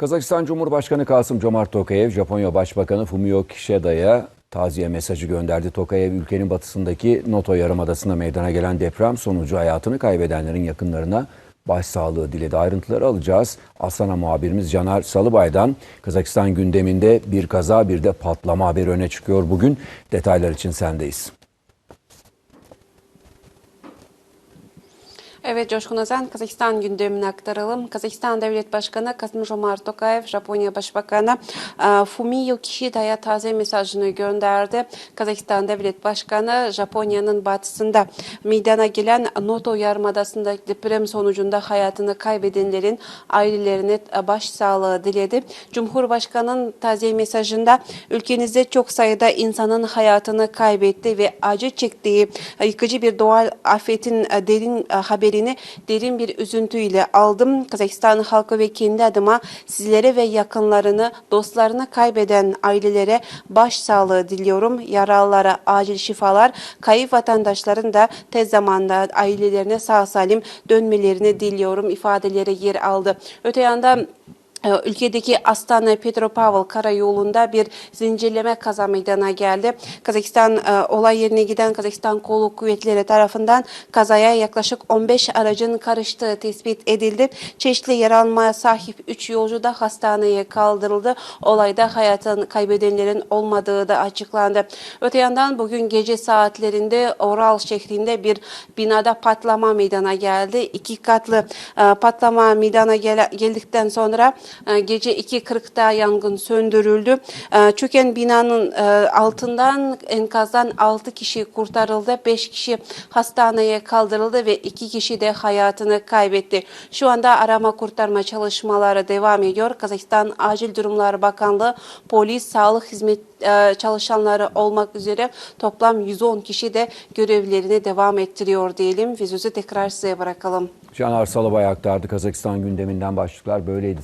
Kazakistan Cumhurbaşkanı Kasım Comart Tokayev, Japonya Başbakanı Fumio Kishida'ya taziye mesajı gönderdi. Tokayev, ülkenin batısındaki Noto Yarımadası'nda meydana gelen deprem sonucu hayatını kaybedenlerin yakınlarına başsağlığı diledi. Ayrıntıları alacağız. Aslan'a muhabirimiz Caner Salıbay'dan Kazakistan gündeminde bir kaza bir de patlama haberi öne çıkıyor bugün. Detaylar için sendeyiz. Evet Coşkun Özen, Kazakistan gündemine aktaralım. Kazakistan Devlet Başkanı Kasım Jomart Tokayev, Japonya Başbakanı e, Fumio Kishida'ya taze mesajını gönderdi. Kazakistan Devlet Başkanı Japonya'nın batısında meydana gelen Noto Yarımadası'nda deprem sonucunda hayatını kaybedenlerin ailelerine başsağlığı diledi. Cumhurbaşkanının taziye mesajında ülkenizde çok sayıda insanın hayatını kaybetti ve acı çektiği yıkıcı bir doğal afetin derin haberini derin bir üzüntüyle aldım. Kazakistan halkı ve kendi adıma sizlere ve yakınlarını, dostlarını kaybeden ailelere başsağlığı diliyorum. Yaralılara acil şifalar, kayıp vatandaşların da tez zamanda ailelerine sağ salim dönmelerini diliyorum ifadeleri yer aldı. Öte yandan Ülkedeki Astana Petropavl karayolunda bir zincirleme kaza meydana geldi. Kazakistan e, olay yerine giden Kazakistan kolluk kuvvetleri tarafından kazaya yaklaşık 15 aracın karıştığı tespit edildi. Çeşitli yaralanmaya sahip 3 yolcu da hastaneye kaldırıldı. Olayda hayatını kaybedenlerin olmadığı da açıklandı. Öte yandan bugün gece saatlerinde Oral şehrinde bir binada patlama meydana geldi. İki katlı e, patlama meydana geldikten sonra gece 2.40'da yangın söndürüldü. E, Çöken binanın e, altından enkazdan 6 kişi kurtarıldı. 5 kişi hastaneye kaldırıldı ve 2 kişi de hayatını kaybetti. Şu anda arama kurtarma çalışmaları devam ediyor. Kazakistan Acil Durumlar Bakanlığı, polis, sağlık hizmet e, çalışanları olmak üzere toplam 110 kişi de görevlerini devam ettiriyor diyelim ve tekrar size bırakalım. Caner Salıbay aktardı. Kazakistan gündeminden başlıklar böyleydi.